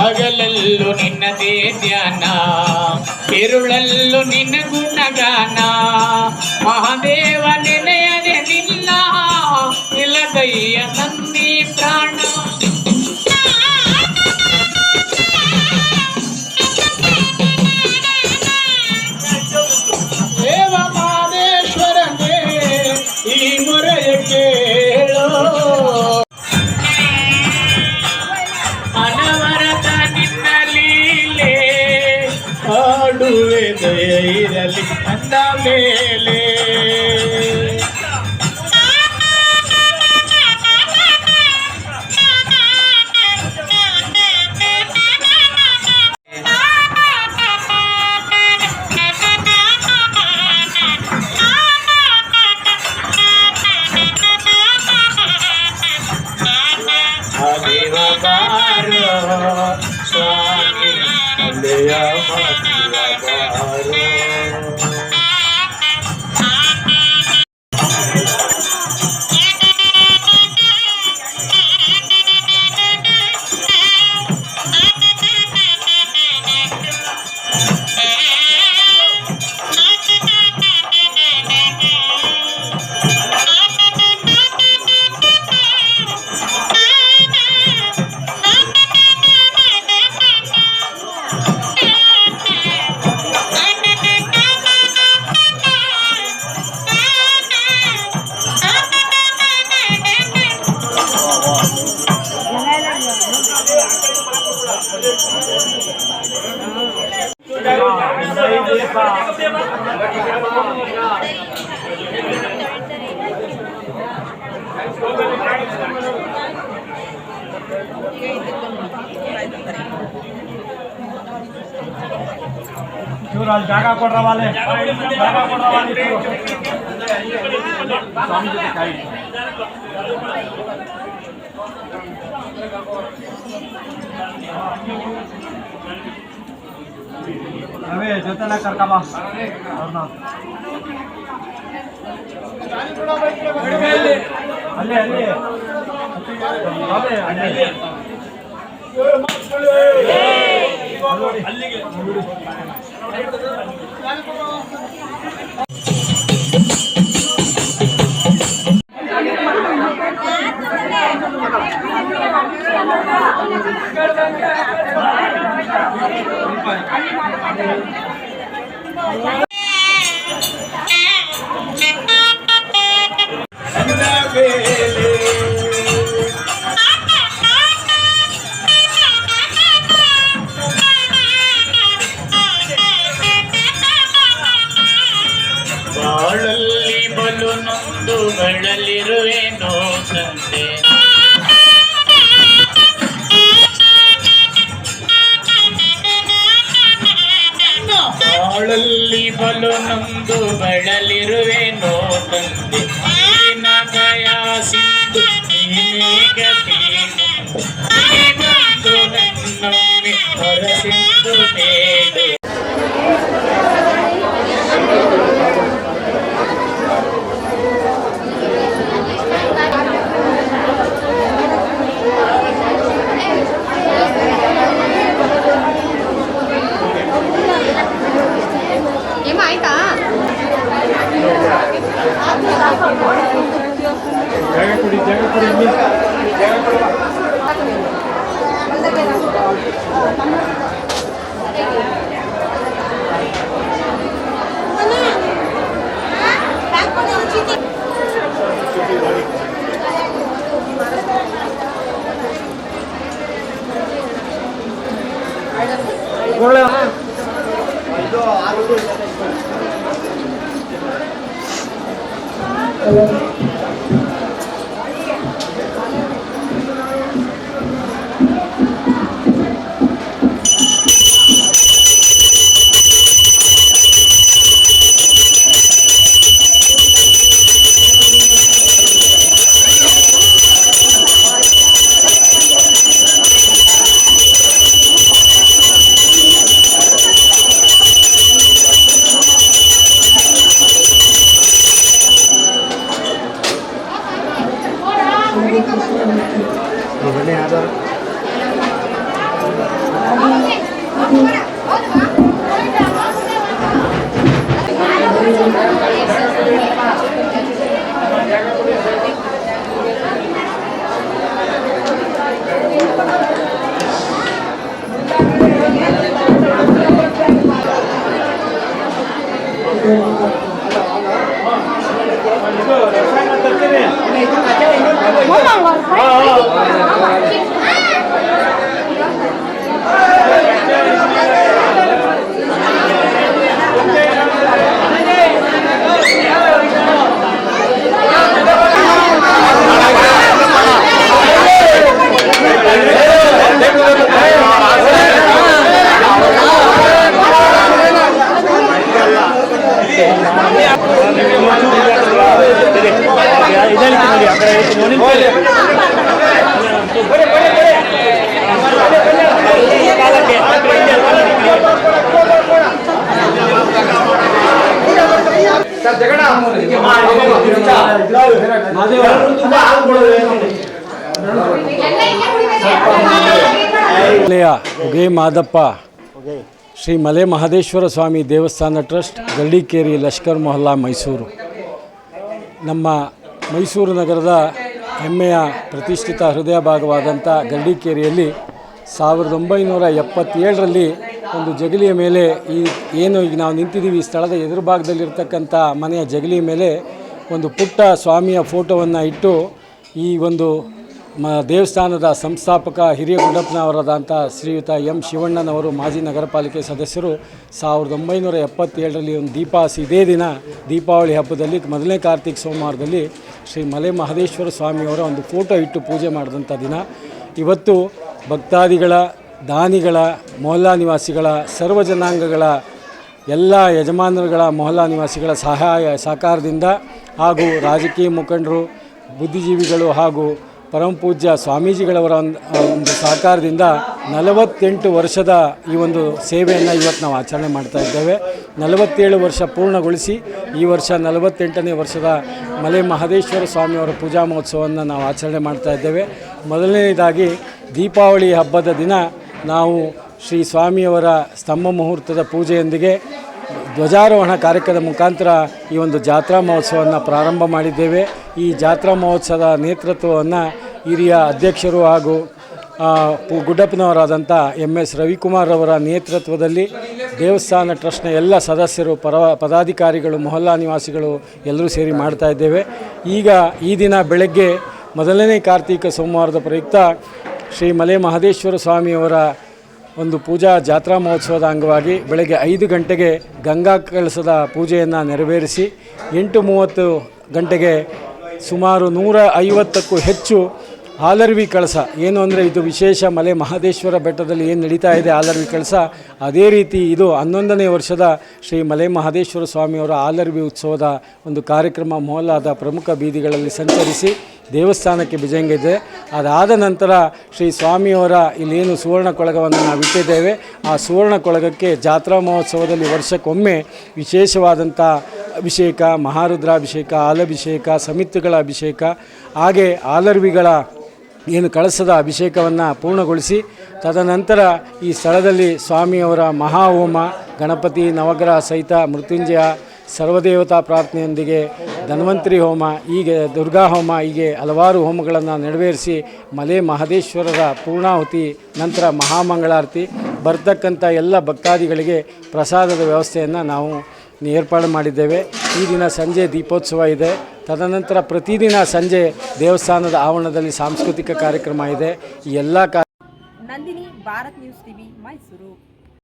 ಹಗಲಲ್ಲೂ ನಿನ್ನದೇ ಧ್ಯಾನ ಇರುಳಲ್ಲೂ ನಿನ್ನ ಗುಣಗಾನ ಮಹಾದೇವ ನೆನೆಯದೆ ನಿಲ್ಲ ಇಲ್ಲದಯ್ಯ ನಂದಿ ಪ್ರಾಣ திரளி அந்த மேலே. चूरल जागा कोड़ा वाले जागा कोड़ा वाले स्वामी जी दिखाई ಅವೇ ಜೊತೆನ ಕರ್ಕಮ್ಮ. ಅಲ್ಲೇ ಅಲ್ಲಿ. ಅಲ್ಲೇ ಅಲ್ಲೇ. ಅಲ್ಲಿಗೆ ಬಾಳಲ್ಲಿ ಬಲು ನೊಂದು ಬಲು ನೊಂದು ಬಳಲಿರುವೆನೋ ತಂದೆ. ನೀನ ದಯಾ ಸಿಂಧು ನೀನೇ ఇవన్నీ ఆధారం Hãy subscribe cho kênh Ghiền Mì Gõ Để không bỏ lỡ những video hấp dẫn Mỗi lần mà thấy. ಉಗೇ Madappa. Shri ಮಲೆ ಮಹದೇಶ್ವರ ಸ್ವಾಮಿ ದೇವಸ್ಥಾನ ಟ್ರಸ್ಟ್, ಗಳ್ಳಿಕೇರಿ ಲಷ್ಕರ್ ಮೊಹಲ್ಲಾ ಮೈಸೂರು. ನಮ್ಮ ಮೈಸೂರು ನಗರದ ಹೆಮ್ಮೆಯ ಪ್ರತಿಷ್ಠಿತ ಹೃದಯ ಭಾಗವಾದಂಥ ಗರಡಿಕೇರಿಯಲ್ಲಿ ಸಾವಿರದ ಒಂಬೈನೂರ ಎಪ್ಪತ್ತೇಳರಲ್ಲಿ ಒಂದು ಜಗಲಿಯ ಮೇಲೆ ಈ ಏನು ಈಗ ನಾವು ನಿಂತಿದ್ದೀವಿ ಈ ಸ್ಥಳದ ಎದುರು ಭಾಗದಲ್ಲಿರ್ತಕ್ಕಂಥ ಮನೆಯ ಜಗಲಿಯ ಮೇಲೆ ಒಂದು ಪುಟ್ಟ ಸ್ವಾಮಿಯ ಫೋಟೋವನ್ನು ಇಟ್ಟು ಈ ಒಂದು ಮ ದೇವಸ್ಥಾನದ ಸಂಸ್ಥಾಪಕ ಹಿರಿಯ ಗುಂಡಪ್ಪನವರಾದಂಥ ಶ್ರೀಯುತ ಎಂ ಶಿವಣ್ಣನವರು ಮಾಜಿ ನಗರ ಪಾಲಿಕೆ ಸದಸ್ಯರು ಸಾವಿರದ ಒಂಬೈನೂರ ಎಪ್ಪತ್ತೇಳರಲ್ಲಿ ಒಂದು ದೀಪಾಸಿ ಇದೇ ದಿನ ದೀಪಾವಳಿ ಹಬ್ಬದಲ್ಲಿ ಮೊದಲನೇ ಕಾರ್ತಿಕ್ ಸೋಮವಾರದಲ್ಲಿ ಶ್ರೀ ಮಲೆ ಮಹದೇಶ್ವರ ಸ್ವಾಮಿಯವರ ಒಂದು ಫೋಟೋ ಇಟ್ಟು ಪೂಜೆ ಮಾಡಿದಂಥ ದಿನ. ಇವತ್ತು ಭಕ್ತಾದಿಗಳ, ದಾನಿಗಳ, ಮೊಹಲ್ಲಾ ನಿವಾಸಿಗಳ, ಸರ್ವ ಜನಾಂಗಗಳ, ಎಲ್ಲ ಯಜಮಾನರುಗಳ, ಮೊಹಲ್ಲಾ ನಿವಾಸಿಗಳ ಸಹಾಯ, ಸಹಕಾರದಿಂದ ಹಾಗೂ ರಾಜಕೀಯ ಮುಖಂಡರು, ಬುದ್ಧಿಜೀವಿಗಳು ಹಾಗೂ ಪರಮಪೂಜ್ಯ ಸ್ವಾಮೀಜಿಗಳವರ ಒಂದು ಒಂದು ಸಹಕಾರದಿಂದ ನಲವತ್ತೆಂಟು ವರ್ಷದ ಈ ಒಂದು ಸೇವೆಯನ್ನು ಇವತ್ತು ನಾವು ಆಚರಣೆ ಮಾಡ್ತಾ ಇದ್ದೇವೆ. ನಲವತ್ತೇಳು ವರ್ಷ ಪೂರ್ಣಗೊಳಿಸಿ ಈ ವರ್ಷ ನಲವತ್ತೆಂಟನೇ ವರ್ಷದ ಮಲೆ ಮಹದೇಶ್ವರ ಸ್ವಾಮಿಯವರ ಪೂಜಾ ಮಹೋತ್ಸವವನ್ನು ನಾವು ಆಚರಣೆ ಮಾಡ್ತಾ ಇದ್ದೇವೆ. ಮೊದಲನೇದಾಗಿ ದೀಪಾವಳಿ ಹಬ್ಬದ ದಿನ ನಾವು ಶ್ರೀ ಸ್ವಾಮಿಯವರ ಸ್ತಂಭ ಮುಹೂರ್ತದ ಪೂಜೆಯೊಂದಿಗೆ ಧ್ವಜಾರೋಹಣ ಕಾರ್ಯಕ್ರಮದ ಮುಖಾಂತರ ಈ ಒಂದು ಜಾತ್ರಾ ಮಹೋತ್ಸವವನ್ನು ಪ್ರಾರಂಭ ಮಾಡಿದ್ದೇವೆ. ಈ ಜಾತ್ರಾ ಮಹೋತ್ಸವದ ನೇತೃತ್ವವನ್ನು ಹಿರಿಯ ಅಧ್ಯಕ್ಷರು ಹಾಗೂ ಗುಡ್ಡಪ್ಪನವರಾದಂಥ ಎಂ ಎಸ್ ರವಿಕುಮಾರ್ ಅವರ ನೇತೃತ್ವದಲ್ಲಿ ದೇವಸ್ಥಾನ ಟ್ರಸ್ಟ್ನ ಎಲ್ಲ ಸದಸ್ಯರು, ಪರ, ಪದಾಧಿಕಾರಿಗಳು, ಮೊಹಲ್ಲಾ ನಿವಾಸಿಗಳು ಎಲ್ಲರೂ ಸೇರಿ ಮಾಡ್ತಾ ಇದ್ದೇವೆ. ಈಗ ಈ ದಿನ ಬೆಳಗ್ಗೆ ಮೊದಲನೇ ಕಾರ್ತೀಕ ಸೋಮವಾರದ ಪ್ರಯುಕ್ತ ಶ್ರೀ ಮಲೆ ಮಹದೇಶ್ವರ ಸ್ವಾಮಿಯವರ ಒಂದು ಪೂಜಾ ಜಾತ್ರಾ ಮಹೋತ್ಸವದ ಅಂಗವಾಗಿ ಬೆಳಗ್ಗೆ ಐದು ಗಂಟೆಗೆ ಗಂಗಾ ಕಳಸದ ಪೂಜೆಯನ್ನು ನೆರವೇರಿಸಿ ಎಂಟು ಮೂವತ್ತು ಗಂಟೆಗೆ ಸುಮಾರು ನೂರ ಐವತ್ತಕ್ಕೂ ಹೆಚ್ಚು ಹಾಲರ್ವಿ ಕಳಸ. ಏನು ಅಂದರೆ ಇದು ವಿಶೇಷ ಮಲೆ ಮಹದೇಶ್ವರ ಬೆಟ್ಟದಲ್ಲಿ ಏನು ನಡೀತಾ ಇದೆ ಆಲರ್ವಿ ಕಳಸ? ಅದೇ ರೀತಿ ಇದು ಹನ್ನೊಂದನೇ ವರ್ಷದ ಶ್ರೀ ಮಲೆ ಮಹದೇಶ್ವರ ಸ್ವಾಮಿಯವರ ಆಲರ್ವಿ ಉತ್ಸವದ ಒಂದು ಕಾರ್ಯಕ್ರಮ ಮೊಹಲ್ಲಾದ ಪ್ರಮುಖ ಬೀದಿಗಳಲ್ಲಿ ಸಂಚರಿಸಿ ದೇವಸ್ಥಾನಕ್ಕೆ ಬಿಜಂಗಿದೆ ಅದಾದ ನಂತರ ಶ್ರೀ ಸ್ವಾಮಿಯವರ ಇಲ್ಲೇನು ಸುವರ್ಣ ಕೊಳಗವನ್ನು ನಾವು ಇಟ್ಟಿದ್ದೇವೆ. ಆ ಸುವರ್ಣ ಕೊಳಗಕ್ಕೆ ಜಾತ್ರಾ ಮಹೋತ್ಸವದಲ್ಲಿ ವರ್ಷಕ್ಕೊಮ್ಮೆ ವಿಶೇಷವಾದಂಥ ಅಭಿಷೇಕ, ಮಹಾರುದ್ರಾಭಿಷೇಕ ಆಲಭಿಷೇಕ ಸಮಿತಿಗಳ ಅಭಿಷೇಕ, ಹಾಗೆ ಆಲರ್ವಿಗಳ ಏನು ಕಳಸದ ಅಭಿಷೇಕವನ್ನು ಪೂರ್ಣಗೊಳಿಸಿ, ತದನಂತರ ಈ ಸ್ಥಳದಲ್ಲಿ ಸ್ವಾಮಿಯವರ ಮಹಾಹೋಮ, ಗಣಪತಿ ನವಗ್ರಹ ಸಹಿತ ಮೃತ್ಯುಂಜಯ, ಸರ್ವದೇವತಾ ಪ್ರಾರ್ಥನೆಯೊಂದಿಗೆ ಧನ್ವಂತರಿ ಹೋಮ, ಹೀಗೆ ದುರ್ಗಾ ಹೋಮ, ಹೀಗೆ ಹಲವಾರು ಹೋಮಗಳನ್ನು ನೆರವೇರಿಸಿ ಮಲೆ ಮಹದೇಶ್ವರರ ಪೂರ್ಣಾಹುತಿ, ನಂತರ ಮಹಾಮಂಗಳಾರತಿ, ಬರ್ತಕ್ಕಂಥ ಎಲ್ಲ ಭಕ್ತಾದಿಗಳಿಗೆ ಪ್ರಸಾದದ ವ್ಯವಸ್ಥೆಯನ್ನು ನಾವು ಏರ್ಪಾಡು ಮಾಡಿದ್ದೇವೆ. ಈ ದಿನ ಸಂಜೆ ದೀಪೋತ್ಸವ ಇದೆ. ತದನಂತರ ಪ್ರತಿದಿನ ಸಂಜೆ ದೇವಸ್ಥಾನದ ಆವರಣದಲ್ಲಿ ಸಾಂಸ್ಕೃತಿಕ ಕಾರ್ಯಕ್ರಮ ಇದೆ. ಈ ಎಲ್ಲ ನಂದಿನಿ, ಭಾರತ್ ನ್ಯೂಸ್ ಟಿವಿ, ಮೈಸೂರು.